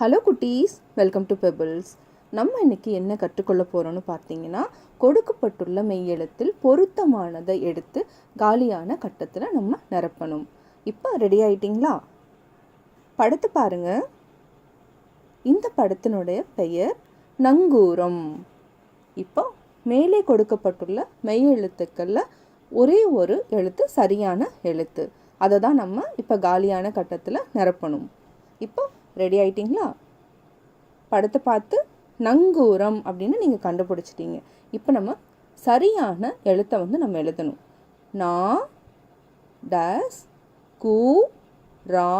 Hello குட்டீஸ். Welcome to pebbles நம்ம இன்றைக்கி என்ன கற்றுக்கொள்ள போகிறோம்னு பார்த்தீங்கன்னா கொடுக்கப்பட்டுள்ள மெய்யெழுத்தில் பொருத்தமானதை எடுத்து காலியான கட்டத்தில் நம்ம நிரப்பணும். இப்போ ரெடி ஆயிட்டிங்களா? படத்தை பாருங்க. இந்த படத்தினுடைய பெயர் நங்கூரம். இப்போ மேலே கொடுக்கப்பட்டுள்ள மெய்யெழுத்துக்களில் ஒரே ஒரு எழுத்து சரியான எழுத்து. அதை தான் நம்ம இப்போ காலியான கட்டத்தில் நிரப்பணும். இப்போ ரெடி ஆயிட்டிங்களா? படத்தை பார்த்து நங்கூரம் அப்படின்னு நீங்கள் கண்டுபிடிச்சிட்டீங்க. இப்போ நம்ம சரியான எழுத்தை வந்து நம்ம எழுதணும். நா டஸ் கு ரா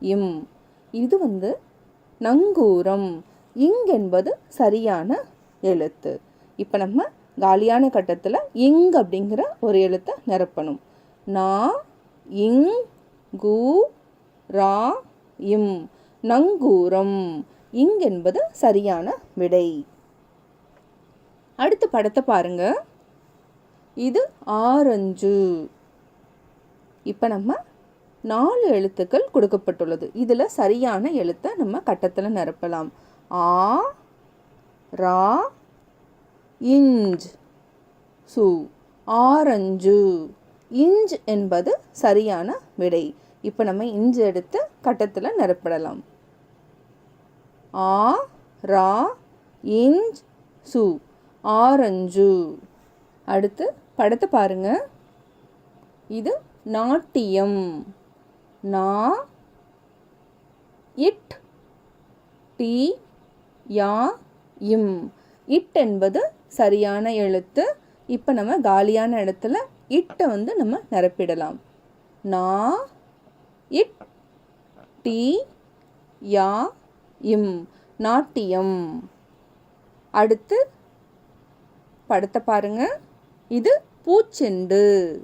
இம். இது வந்து நங்கூரம். இங் என்பது சரியான எழுத்து. இப்போ நம்ம காலியான கட்டத்தில் இங் அப்படிங்கிற ஒரு எழுத்தை நிரப்பணும். நா இங் கு ரா இம். நங்கூரம். இங் என்பது சரியான விடை. அடுத்த படத்தை பாருங்க. இது ஆரஞ்சு. இப்போ நம்ம நாலு எழுத்துக்கள் கொடுக்கப்பட்டுள்ளது. இதில் சரியான எழுத்தை நம்ம கட்டத்தில் நிரப்பலாம். ஆ ரா இஞ்ச். சு ஆரஞ்சு. இஞ்ச் என்பது சரியான விடை. இப்போ நம்ம இஞ்ச் எடுத்து கட்டத்தில் நிரப்பிடலாம். ஆ ரா இஞ்ச் சு ஆரஞ்சு. அடுத்து படத்தை பாருங்க. இது நாட்டியம். நா இட் டி யா இம். இட் என்பது சரியான எழுத்து. இப்போ நம்ம காலியான இடத்துல இட்டை வந்து நம்ம நிரப்பிடலாம். நா இட் டி யா இம் நாட்டியம். அடுத்து படத்தை பாருங்க. இது பூச்செண்டு.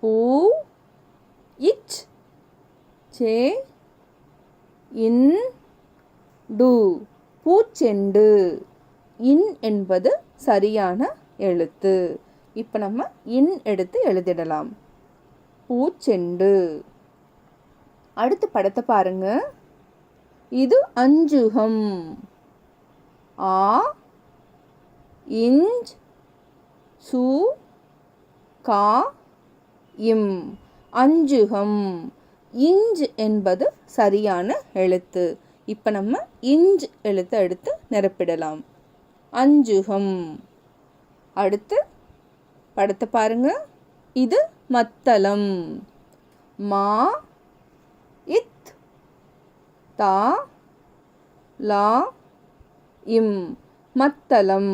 பூ இச் சே இன் டு. பூச்செண்டு. இன் என்பது சரியான எழுத்து. இப்போ நம்ம இன் எடுத்து எழுதிடலாம். பூச்செண்டு. அடுத்து படத்தை பாருங்கள் இது அஞ்சுகம். ஆ இஞ்ச் சு கா இம். அஞ்சுகம். இஞ்ச் என்பது சரியான எழுத்து. இப்போ நம்ம இஞ்ச் எழுத்தை எடுத்து நிரப்பிடலாம். அஞ்சுகம். அடுத்து படத்தை பாருங்க. இது மத்தளம். மா தா லா இம் மத்தளம்.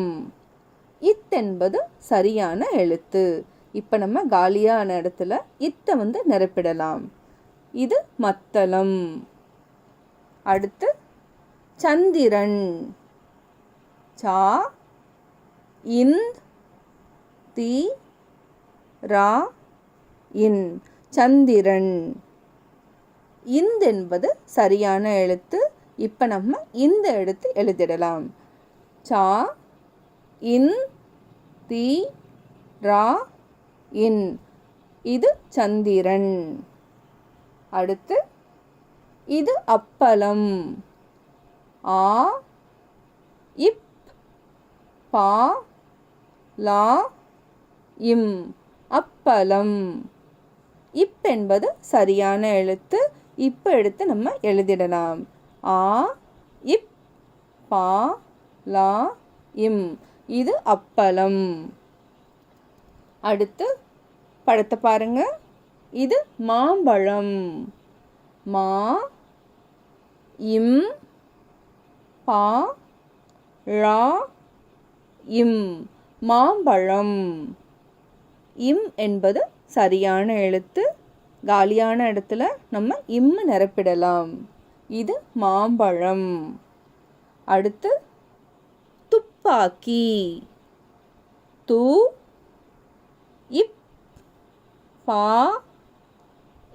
இத் என்பது சரியான எழுத்து. இப்போ நம்ம காலியான இடத்துல இத்தை வந்து நிரப்பிடலாம். இது மத்தளம். அடுத்து சந்திரன். சா இந்த் தி ரா இன் சந்திரன். இந்த என்பது சரியான எழுத்து. இப்போ நம்ம இந்த எழுத்து எழுதிடலாம். சா இன் தி ரா இன். இது சந்திரன். அடுத்து இது அப்பளம். ஆ இப் பா லா இம். அப்பளம். இப் என்பது சரியான எழுத்து. இப்போ எடுத்து நம்ம எழுதிடலாம். ஆ இப் பா லா இம். இது அப்பளம். அடுத்து படத்தை பாருங்க. இது மாம்பழம். மா இம் பா ழா இம். மாம்பழம். இம் என்பது சரியான எழுத்து. காலியான இடத்துல நம்ம இம்மு நிரப்பிடலாம். இது மாம்பழம். அடுத்து துப்பாக்கி. து இப் பா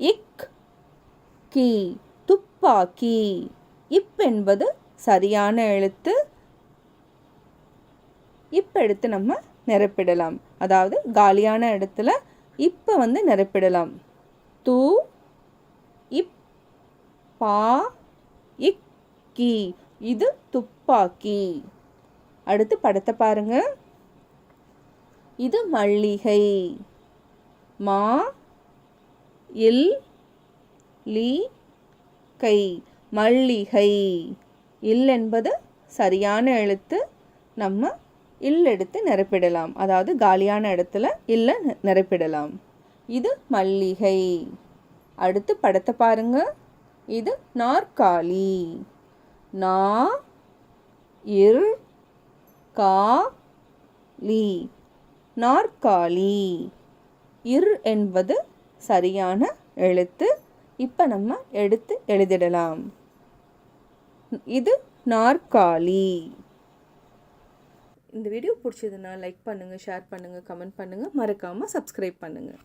இக் கி. துப்பாக்கி. இப் என்பது சரியான எழுத்து. இப்போ எடுத்து நம்ம நிரப்பிடலாம். அதாவது காலியான இடத்துல இப்போ வந்து நிரப்பிடலாம். து இப் பா இக் இது துப்பாக்கி. அடுத்து படத்தை பாருங்க. இது மல்லிகை. மா இல் லி கை. மல்லிகை. இல் என்பது சரியான எழுத்து. நம்ம இல் எடுத்து நிரப்பிடலாம். அதாவது காலியான இடத்துல இல்லை நிரப்பிடலாம். இது மல்லிகை. அடுத்து படத்தை பாருங்க. இது நாற்காலி. நா இர் கா லி. நாற்காலி. இர் என்பது சரியான எழுத்து. இப்போ நம்ம எடுத்து எழுதிடலாம். இது நாற்காலி. இந்த வீடியோ பிடிச்சதுன்னா லைக் பண்ணுங்கள் ஷேர் பண்ணுங்கள் கமெண்ட் பண்ணுங்கள் மறக்காமல் சப்ஸ்கிரைப் பண்ணுங்கள்